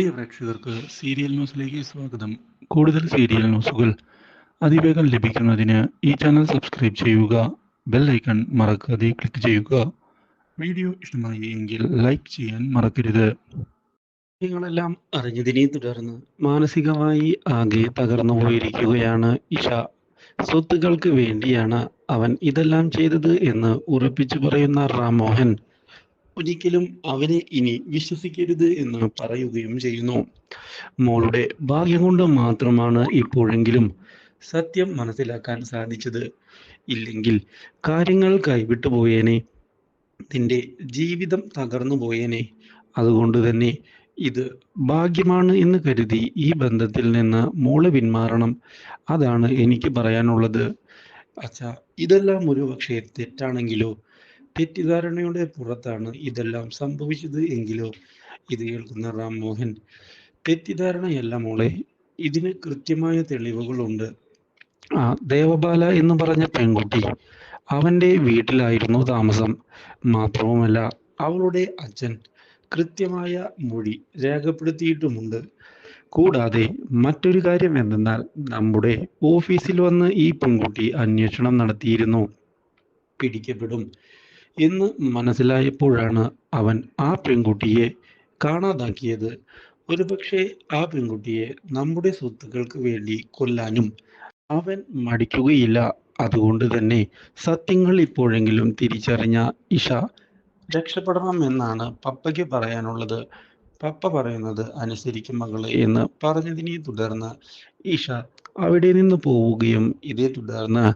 പ്രിയ പ്രേക്ഷകർക്ക് സീരിയൽ ന്യൂസിലേക്ക് സ്വാഗതം. കൂടുതൽ സീരിയൽ ന്യൂസുകൾ അതിവേഗം ലഭിക്കുന്നതിന് ഈ ചാനൽ സബ്സ്ക്രൈബ് ചെയ്യുക ബെൽ ഐക്കൺ മറക്കാതെ ക്ലിക്ക് ചെയ്യുക. വീഡിയോ ഇഷ്ടമായി എങ്കിൽ ലൈക്ക് ചെയ്യാൻ മറക്കരുത്. നിങ്ങളെല്ലാം അറിഞ്ഞതിനെ തുടർന്ന് മാനസികമായി ആകെ തകർന്നു പോയിരിക്കുകയാണ് ഇഷ. സ്വത്തുക്കൾക്ക് വേണ്ടിയാണ് അവൻ ഇതെല്ലാം ചെയ്തത് എന്ന് ഉറപ്പിച്ചു പറയുന്ന റാംമോഹൻ ഒരിക്കലും അവനെ ഇനി വിശ്വസിക്കരുത് എന്ന് പറയുകയും ചെയ്യുന്നു. മോളുടെ ഭാഗ്യം കൊണ്ട് മാത്രമാണ് ഇപ്പോഴെങ്കിലും സത്യം മനസ്സിലാക്കാൻ സാധിച്ചത്. ഇല്ലെങ്കിൽ കാര്യങ്ങൾ കൈവിട്ടു പോയേനെ. നിന്റെ ജീവിതം തകർന്നു പോയേനെ. അതുകൊണ്ട് തന്നെ ഇത് ഭാഗ്യമാണ് എന്ന് കരുതി ഈ ബന്ധത്തിൽ നിന്ന് മോൾ പിന്മാറണം. അതാണ് എനിക്ക് പറയാനുള്ളത്. അച്ഛാ ഇതെല്ലാം ഒരു പക്ഷേ തെറ്റാണെങ്കിലോ? തെറ്റിദ്ധാരണയുടെ പുറത്താണ് ഇതെല്ലാം സംഭവിച്ചത് എങ്കിലോ ഇത് കേൾക്കുന്ന റാം മോഹൻ. തെറ്റിദ്ധാരണയല്ല മോളെ ഇതിന് കൃത്യമായ തെളിവുകളുണ്ട്. ആ ദേവബാല എന്ന് പറഞ്ഞ പെൺകുട്ടി അവന്റെ വീട്ടിലായിരുന്നു താമസം. മാത്രവുമല്ല അവളുടെ അച്ഛൻ കൃത്യമായ മൊഴി രേഖപ്പെടുത്തിയിട്ടുമുണ്ട്. കൂടാതെ മറ്റൊരു കാര്യം എന്തെന്നാൽ നമ്മുടെ ഓഫീസിൽ വന്ന് ഈ പെൺകുട്ടി അന്വേഷണം നടത്തിയിരുന്നു. പിടിക്കപ്പെടും. എന്ന് മനസ്സിലായപ്പോഴാണ് അവൻ ആ പെൺകുട്ടിയെ കാണാതാക്കിയത്. ഒരുപക്ഷെ ആ പെൺകുട്ടിയെ നമ്മുടെ സ്വത്തുക്കൾക്ക് വേണ്ടി കൊല്ലാനും അവൻ മടിക്കുകയില്ല. അതുകൊണ്ട് തന്നെ സത്യങ്ങൾ ഇപ്പോഴെങ്കിലും തിരിച്ചറിഞ്ഞ ഇഷ രക്ഷപ്പെടണം എന്നാണ് പപ്പയ്ക്ക് പറയാനുള്ളത്. പപ്പ പറയുന്നത് അനുസരിക്കും മകളെ എന്ന് പറഞ്ഞതിനെ തുടർന്ന് ഈഷ അവിടെ നിന്ന് പോവുകയും ഇതേ തുടർന്ന്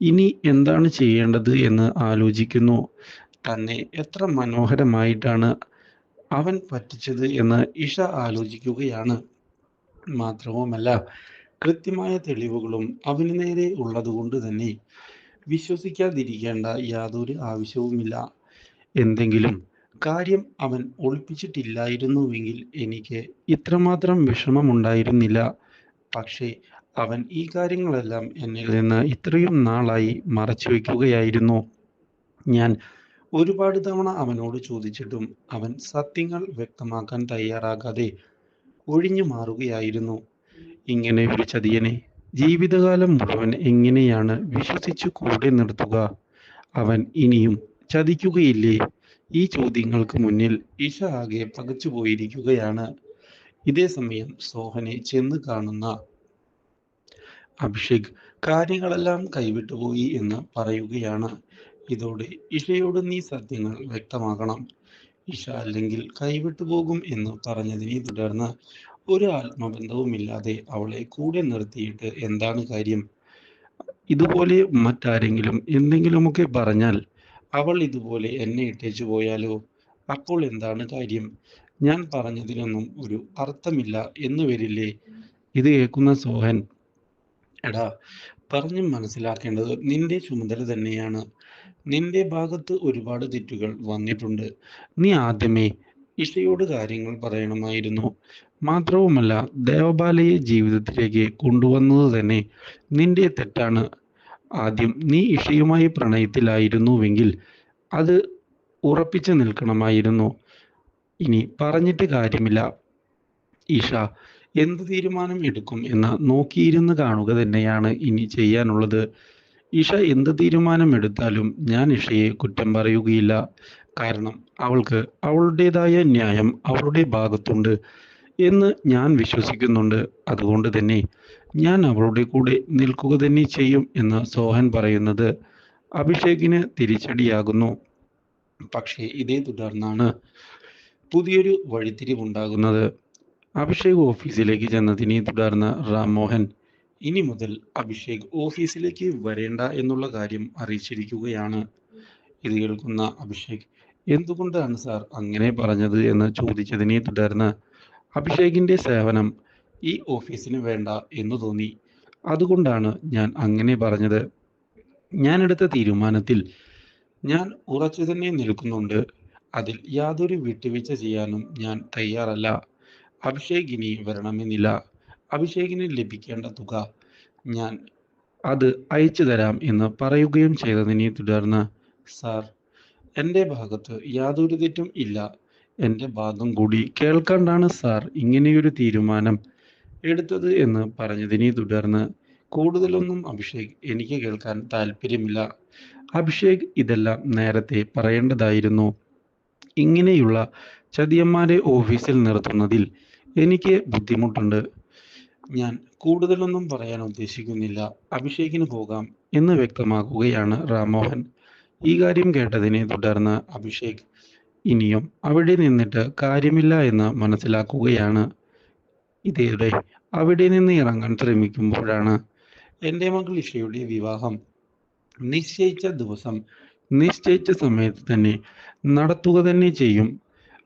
ഇനി എന്താണ് ചെയ്യേണ്ടത് എന്ന് ആലോചിക്കുന്നു. തന്നെ എത്ര മനോഹരമായിട്ടാണ് അവൻ പറ്റിച്ചത് എന്ന് ഇഷ ആലോചിക്കുകയാണ്. മാത്രവുമല്ല കൃത്യമായ തെളിവുകളും അവന് നേരെ ഉള്ളതുകൊണ്ട് തന്നെ വിശ്വസിക്കാതിരിക്കേണ്ട യാതൊരു ആവശ്യവുമില്ല. എന്തെങ്കിലും കാര്യം അവൻ ഒളിപ്പിച്ചിട്ടില്ലായിരുന്നുവെങ്കിൽ എനിക്ക് ഇത്രമാത്രം വിഷമമുണ്ടായിരുന്നില്ല. പക്ഷേ അവൻ ഈ കാര്യങ്ങളെല്ലാം എന്നിൽ നിന്ന് ഇത്രയും നാളായി മറച്ചു വയ്ക്കുകയായിരുന്നു ഞാൻ ഒരുപാട് തവണ അവനോട് ചോദിച്ചിട്ടും അവൻ സത്യങ്ങൾ വ്യക്തമാക്കാൻ തയ്യാറാകാതെ ഒഴിഞ്ഞു മാറുകയായിരുന്നു. ഇങ്ങനെ ഒരു ചതിയനെ ജീവിതകാലം മുഴുവൻ എങ്ങനെയാണ് വിശ്വസിച്ചു കൂടെ നിർത്തുക? അവൻ ഇനിയും ചതിക്കുകയില്ലേ? ഈ ചോദ്യങ്ങൾക്ക് മുന്നിൽ ഇഷ ആകെ പകച്ചു പോയിരിക്കുകയാണ്. ഇതേ സമയം സോഹനെ ചെന്ന് കാണുന്ന അഭിഷേക് കാര്യങ്ങളെല്ലാം കൈവിട്ടുപോയി എന്ന് പറയുകയാണ്. ഇതോടെ ഇഷയോട് നീ സത്യങ്ങൾ വ്യക്തമാക്കണം ഇഷ അല്ലെങ്കിൽ കൈവിട്ടു പോകും എന്ന് പറഞ്ഞതിനെ തുടർന്ന് ഒരു ആത്മബന്ധവുമില്ലാതെ അവളെ കൂടെ നിർത്തിയിട്ട് എന്താണ് കാര്യം? ഇതുപോലെ മറ്റാരെങ്കിലും എന്തെങ്കിലുമൊക്കെ പറഞ്ഞാൽ അവൾ ഇതുപോലെ എന്നെ ഇട്ടേച്ചു പോയാലോ? അപ്പോൾ എന്താണ് കാര്യം? ഞാൻ പറഞ്ഞതിനൊന്നും ഒരു അർത്ഥമില്ല എന്ന് വരില്ലേ? ഇത് കേൾക്കുന്ന സോഹൻ എടാ പറഞ്ഞു മനസ്സിലാക്കേണ്ടത് നിന്റെ ചുമതല തന്നെയാണ്. നിന്റെ ഭാഗത്ത് ഒരുപാട് തെറ്റുകൾ വന്നിട്ടുണ്ട്. നീ ആദ്യമേ ഇഷയോട് കാര്യങ്ങൾ പറയണമായിരുന്നു. മാത്രവുമല്ല ദേവബാലയെ ജീവിതത്തിലേക്ക് കൊണ്ടുവന്നത് തന്നെ നിന്റെ തെറ്റാണ്. ആദ്യം നീ ഇഷയുമായി പ്രണയത്തിലായിരുന്നുവെങ്കിൽ അത് ഉറപ്പിച്ചു നിൽക്കണമായിരുന്നു. ഇനി പറഞ്ഞിട്ട് കാര്യമില്ല. ഇഷ എന്ത് തീരുമാനം എടുക്കും എന്ന് നോക്കിയിരുന്ന് കാണുക തന്നെയാണ് ഇനി ചെയ്യാനുള്ളത്. ഇഷ എന്ത് തീരുമാനം എടുത്താലും ഞാൻ ഇഷയെ കുറ്റം പറയുകയില്ല. കാരണം അവൾക്ക് അവളുടേതായ ന്യായം അവളുടെ ഭാഗത്തുണ്ട്. എന്ന് ഞാൻ വിശ്വസിക്കുന്നുണ്ട്. അതുകൊണ്ട് തന്നെ ഞാൻ അവളുടെ കൂടെ നിൽക്കുക തന്നെ ചെയ്യും എന്ന് സോഹൻ പറയുന്നത് അഭിഷേകിന് തിരിച്ചടിയാകുന്നു. പക്ഷേ ഇതേ തുടർന്നാണ് പുതിയൊരു വഴിത്തിരിവുണ്ടാകുന്നത് അഭിഷേക് ഓഫീസിലേക്ക് ചെന്നതിനെ തുടർന്ന് റാംമോഹൻ ഇനി മുതൽ അഭിഷേക് ഓഫീസിലേക്ക് വരേണ്ട എന്നുള്ള കാര്യം അറിയിച്ചിരിക്കുകയാണ്. ഇത് കേൾക്കുന്ന അഭിഷേക് എന്തുകൊണ്ടാണ് സാർ അങ്ങനെ പറഞ്ഞത്? എന്ന് ചോദിച്ചതിനെ തുടർന്ന് അഭിഷേകിന്റെ സേവനം ഈ ഓഫീസിന് വേണ്ട എന്ന് തോന്നി. അതുകൊണ്ടാണ് ഞാൻ അങ്ങനെ പറഞ്ഞത്. ഞാൻ എടുത്ത തീരുമാനത്തിൽ ഞാൻ ഉറച്ചു തന്നെ നിൽക്കുന്നുണ്ട്. അതിൽ യാതൊരു വിട്ടുവീഴ്ച ചെയ്യാനും ഞാൻ തയ്യാറല്ല. അഭിഷേക് ഇനി വരണമെന്നില്ല. അഭിഷേകിന് ലഭിക്കേണ്ട തുക ഞാൻ അത് അയച്ചു തരാം എന്ന് പറയുകയും ചെയ്തതിനെ തുടർന്ന് സാർ എന്റെ ഭാഗത്ത് യാതൊരു തെറ്റും ഇല്ല. എന്റെ ഭാഗം കൂടി കേൾക്കാണ്ടാണ് സാർ ഇങ്ങനെയൊരു തീരുമാനം എടുത്തത് എന്ന് പറഞ്ഞതിനെ തുടർന്ന് കൂടുതലൊന്നും അഭിഷേക് എനിക്ക് കേൾക്കാൻ താല്പര്യമില്ല. അഭിഷേക് ഇതെല്ലാം നേരത്തെ പറയേണ്ടതായിരുന്നു. ഇങ്ങനെയുള്ള ചതിയന്മാരെ ഓഫീസിൽ നിർത്തുന്നതിൽ എനിക്ക് ബുദ്ധിമുട്ടുണ്ട്. ഞാൻ കൂടുതലൊന്നും പറയാൻ ഉദ്ദേശിക്കുന്നില്ല. അഭിഷേകിന് പോകാം എന്ന് വ്യക്തമാക്കുകയാണ് രാമോഹൻ. ഈ കാര്യം കേട്ടതിനെ തുടർന്ന് അഭിഷേക് ഇനിയും അവിടെ നിന്നിട്ട് കാര്യമില്ല എന്ന് മനസ്സിലാക്കുകയാണ്. ഇതേടെ അവിടെ നിന്ന് ഇറങ്ങാൻ ശ്രമിക്കുമ്പോഴാണ് എന്റെ മകൾ ഇഷയുടെ വിവാഹം. നിശ്ചയിച്ച ദിവസം നിശ്ചയിച്ച സമയത്ത് തന്നെ നടത്തുക തന്നെ ചെയ്യും.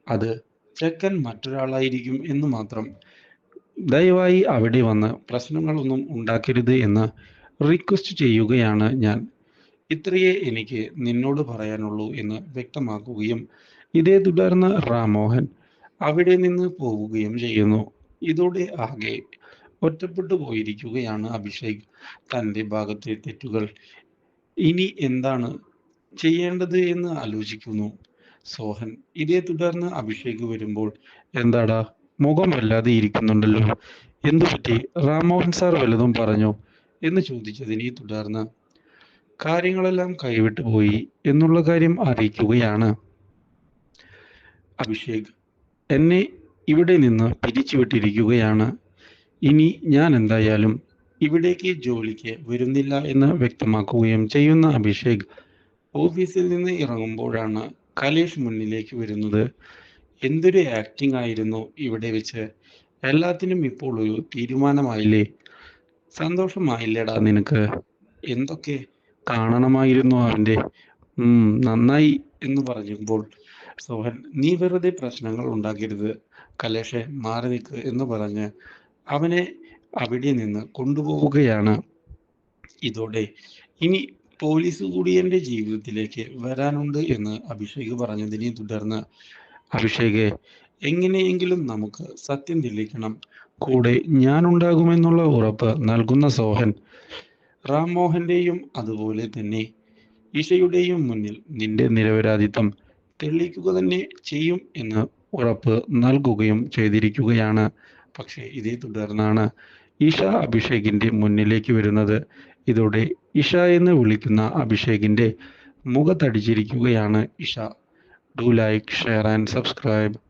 അത് ചെക്കൻ മറ്റൊരാളായിരിക്കും എന്ന് മാത്രം. ദയവായി അവിടെ വന്ന് പ്രശ്നങ്ങളൊന്നും ഉണ്ടാക്കരുത് എന്ന് റിക്വസ്റ്റ് ചെയ്യുകയാണ് ഞാൻ. ഇത്രയേ എനിക്ക് നിന്നോട് പറയാനുള്ളൂ എന്ന് വ്യക്തമാക്കുകയും ഇതേ തുടർന്ന് റാമോഹൻ അവിടെ നിന്ന് പോവുകയും ചെയ്യുന്നു. ഇതോടെ ആകെ ഒറ്റപ്പെട്ടു പോയിരിക്കുകയാണ് അഭിഷേക്. തന്റെ ഭാഗത്തെ തെറ്റുകൾ ഇനി എന്താണ് ചെയ്യേണ്ടത് എന്ന് ആലോചിക്കുന്നു. സോഹൻ ഇതേ തുടർന്ന് അഭിഷേക് വരുമ്പോൾ എന്താടാ മുഖം വല്ലാതെ ഇരിക്കുന്നുണ്ടല്ലോ. എന്തു പറ്റി റാമോഹൻ സാർ വല്ലതും പറഞ്ഞു എന്ന് ചോദിച്ചതിനെ തുടർന്ന് കാര്യങ്ങളെല്ലാം കൈവിട്ടു പോയി എന്നുള്ള കാര്യം അറിയിക്കുകയാണ്. അഭിഷേക് എന്നെ ഇവിടെ നിന്ന് പിരിച്ചുവിട്ടിരിക്കുകയാണ്. ഇനി ഞാൻ എന്തായാലും ഇവിടേക്ക് ജോലിക്ക് വരുന്നില്ല എന്ന് വ്യക്തമാക്കുകയും ചെയ്യുന്ന അഭിഷേക് ഓഫീസിൽ നിന്ന് ഇറങ്ങുമ്പോഴാണ് കലേഷ് മുന്നിലേക്ക് വരുന്നത്. എന്തൊരു ആക്ടിംഗ് ആയിരുന്നു ഇവിടെ വെച്ച്? എല്ലാത്തിനും ഇപ്പോൾ ഒരു തീരുമാനമായില്ലേ? സന്തോഷമായില്ലേടാ നിനക്ക്? എന്തൊക്കെ കാണണമായിരുന്നു അവന്റെ? നന്നായി എന്ന് പറയുമ്പോൾ സോഹൻ നീ വെറുതെ പ്രശ്നങ്ങൾ ഉണ്ടാക്കരുത് കലേഷെ മാറി നിൽക്ക് എന്ന് പറഞ്ഞ് അവനെ അവിടെ നിന്ന് കൊണ്ടുപോവുകയാണ്. ഇതോടെ ഇനി പോലീസ് കൂടി എന്റെ ജീവിതത്തിലേക്ക് വരാനുണ്ട് എന്ന് അഭിഷേക് പറഞ്ഞതിനെ തുടർന്ന് അഭിഷേക് എങ്ങനെയെങ്കിലും നമുക്ക് സത്യം തെളിയിക്കണം. കൂടെ ഞാനുണ്ടാകുമെന്നുള്ള ഉറപ്പ് നൽകുന്ന സോഹൻ റാം മോഹന്റെയും അതുപോലെ തന്നെ ഇഷയുടെയും മുന്നിൽ നിന്റെ നിരപരാധിത്വം തെളിയിക്കുക തന്നെ ചെയ്യും എന്ന് ഉറപ്പ് നൽകുകയും ചെയ്തിരിക്കുകയാണ്. പക്ഷേ ഇതേ തുടർന്നാണ് ഇഷ അഭിഷേകിന്റെ മുന്നിലേക്ക് വരുന്നത്. ഇതോടെ ഇഷ എന്ന് വിളിക്കുന്ന അഭിഷേകിന്റെ മുഖത്തടിച്ചിരിക്കുകയാണ് Isha. Do like share and subscribe